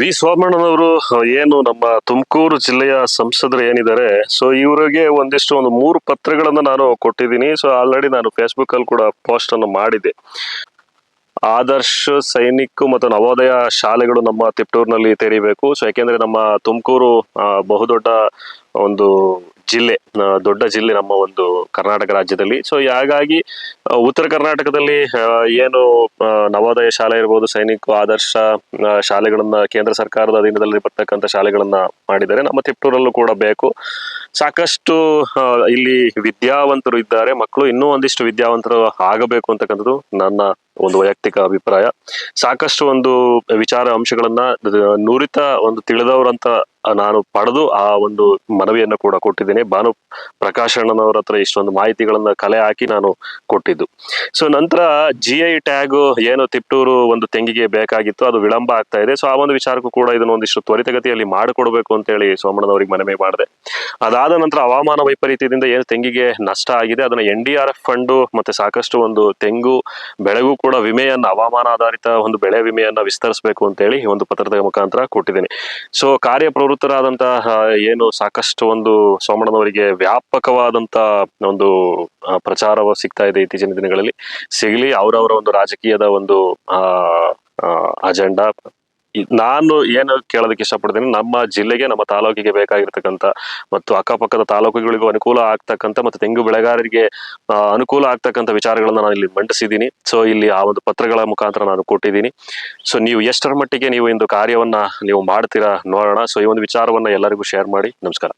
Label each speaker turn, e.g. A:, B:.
A: V ಸೋಮಣ್ಣನವರು ಏನು ನಮ್ಮ ತುಮಕೂರು ಜಿಲ್ಲೆಯ ಸಂಸದರು ಏನಿದ್ದಾರೆ, ಸೊ ಇವರಿಗೆ ಒಂದಿಷ್ಟು ಒಂದು ಮೂರು ಪತ್ರಗಳನ್ನ ನಾನು ಕೊಟ್ಟಿದ್ದೀನಿ. ಸೊ ಆಲ್ರೆಡಿ ನಾನು ಫೇಸ್ಬುಕ್ ಅಲ್ಲಿ ಕೂಡ ಪೋಸ್ಟ್ ಅನ್ನು ಮಾಡಿದೆ. ಆದರ್ಶ ಸೈನಿಕ ಮತ್ತು ನವೋದಯ ಶಾಲೆಗಳು ನಮ್ಮ ತಿಪ್ಟೂರಿನಲ್ಲಿ ತೆರೀಬೇಕು. ಸೊ ಯಾಕೆಂದ್ರೆ ನಮ್ಮ ತುಮಕೂರು ಬಹುದೊಡ್ಡ ಒಂದು ಜಿಲ್ಲೆ ದೊಡ್ಡ ಜಿಲ್ಲೆ ನಮ್ಮ ಒಂದು ಕರ್ನಾಟಕ ರಾಜ್ಯದಲ್ಲಿ. ಸೊ ಹಾಗಾಗಿ ಉತ್ತರ ಕರ್ನಾಟಕದಲ್ಲಿ ಏನು ನವೋದಯ ಶಾಲೆ ಇರ್ಬೋದು ಸೈನಿಕ ಆದರ್ಶ ಶಾಲೆಗಳನ್ನ ಕೇಂದ್ರ ಸರ್ಕಾರದ ಅಧೀನದಲ್ಲಿ ಬರ್ತಕ್ಕಂಥ ಶಾಲೆಗಳನ್ನ ಮಾಡಿದ್ದಾರೆ. ನಮ್ಮ ತಿಪ್ಟೂರಲ್ಲೂ ಕೂಡ ಬೇಕು. ಸಾಕಷ್ಟು ಇಲ್ಲಿ ವಿದ್ಯಾವಂತರು ಇದ್ದಾರೆ. ಮಕ್ಕಳು ಇನ್ನೂ ಒಂದಿಷ್ಟು ವಿದ್ಯಾವಂತರು ಆಗಬೇಕು ಅಂತಕ್ಕಂಥದ್ದು ನನ್ನ ಒಂದು ವೈಯಕ್ತಿಕ ಅಭಿಪ್ರಾಯ. ಸಾಕಷ್ಟು ಒಂದು ವಿಚಾರ ಅಂಶಗಳನ್ನ ನುರಿತ ಒಂದು ತಿಳಿದವರಂತ ನಾನು ಪಡೆದು ಆ ಒಂದು ಮನವಿಯನ್ನು ಕೂಡ ಕೊಟ್ಟಿದ್ದೇನೆ. ಭಾನು ಪ್ರಕಾಶ್ ಅಣ್ಣನವರ ಹತ್ರ ಇಷ್ಟೊಂದು ಮಾಹಿತಿಗಳನ್ನ ಕಲೆ ಹಾಕಿ ನಾನು ಕೊಟ್ಟಿದ್ದು. ಸೊ ನಂತರ ಜಿ ಐ ಟ್ಯಾಗ್ ಏನು ತಿಪ್ಟೂರು ಒಂದು ತೆಂಗಿಗೆ ಬೇಕಾಗಿತ್ತು, ಅದು ವಿಳಂಬ ಆಗ್ತಾ ಇದೆ. ಸೊ ಆ ಒಂದು ವಿಚಾರಕ್ಕೂ ಕೂಡ ಇದನ್ನ ಒಂದಿಷ್ಟು ತ್ವರಿತಗತಿಯಲ್ಲಿ ಮಾಡಿಕೊಡ್ಬೇಕು ಅಂತ ಹೇಳಿ ಸೋಮಣ್ಣನವರಿಗೆ ಮನವಿ ಮಾಡಿದೆ. ಅದಾದ ನಂತರ ಹವಾಮಾನ ವೈಪರೀತ್ಯದಿಂದ ಏನು ತೆಂಗಿಗೆ ನಷ್ಟ ಆಗಿದೆ, ಅದನ್ನ N D R F fund ಮತ್ತೆ ಸಾಕಷ್ಟು ಒಂದು ತೆಂಗು, ಬೆಳೆಗೂ ಕೂಡ ವಿಮೆಯನ್ನ, ಹವಾಮಾನ ಆಧಾರಿತ ಒಂದು ಬೆಳೆ ವಿಮೆಯನ್ನ ವಿಸ್ತರಿಸಬೇಕು ಅಂತ ಹೇಳಿ ಒಂದು ಪತ್ರದ ಮುಖಾಂತರ ಕೊಟ್ಟಿದ್ದೀನಿ. ಸೊ ಕಾರ್ಯಪ್ರವೃತ್ತರಾದಂತಹ ಏನು ಸಾಕಷ್ಟು ಒಂದು ಸೋಮಣ್ಣನವರಿಗೆ ವ್ಯಾಪಕವಾದಂತ ಒಂದು ಪ್ರಚಾರ ಸಿಗ್ತಾ ಇದೆ ಇತ್ತೀಚಿನ ದಿನಗಳಲ್ಲಿ. ಸಿಗಲಿ, ಅವರವರ ಒಂದು ರಾಜಕೀಯದ ಒಂದು ಅಜೆಂಡಾ ನಾನು ಏನು ಕೇಳೋದಕ್ಕೆ ಇಷ್ಟಪಡ್ತೀನಿ, ನಮ್ಮ ಜಿಲ್ಲೆಗೆ, ನಮ್ಮ ತಾಲೂಕಿಗೆ ಬೇಕಾಗಿರ್ತಕ್ಕಂಥ ಮತ್ತು ಅಕ್ಕಪಕ್ಕದ ತಾಲೂಕುಗಳಿಗೂ ಅನುಕೂಲ ಆಗ್ತಕ್ಕಂಥ ಮತ್ತು ತೆಂಗು ಬೆಳೆಗಾರರಿಗೆ ಅನುಕೂಲ ಆಗ್ತಕ್ಕಂಥ ವಿಚಾರಗಳನ್ನ ನಾನು ಇಲ್ಲಿ ಮಂಡಿಸಿದ್ದೀನಿ. ಸೊ ಇಲ್ಲಿ ಆ ಒಂದು ಪತ್ರಗಳ ಮುಖಾಂತರ ನಾನು ಕೊಟ್ಟಿದ್ದೀನಿ. ಸೊ ನೀವು ಎಷ್ಟರ ಮಟ್ಟಿಗೆ ನೀವು ಒಂದು ಕಾರ್ಯವನ್ನ ನೀವು ಮಾಡ್ತೀರಾ ನೋಡೋಣ. ಸೊ ಈ ಒಂದು ವಿಚಾರವನ್ನ ಎಲ್ಲರಿಗೂ ಶೇರ್ ಮಾಡಿ. ನಮಸ್ಕಾರ.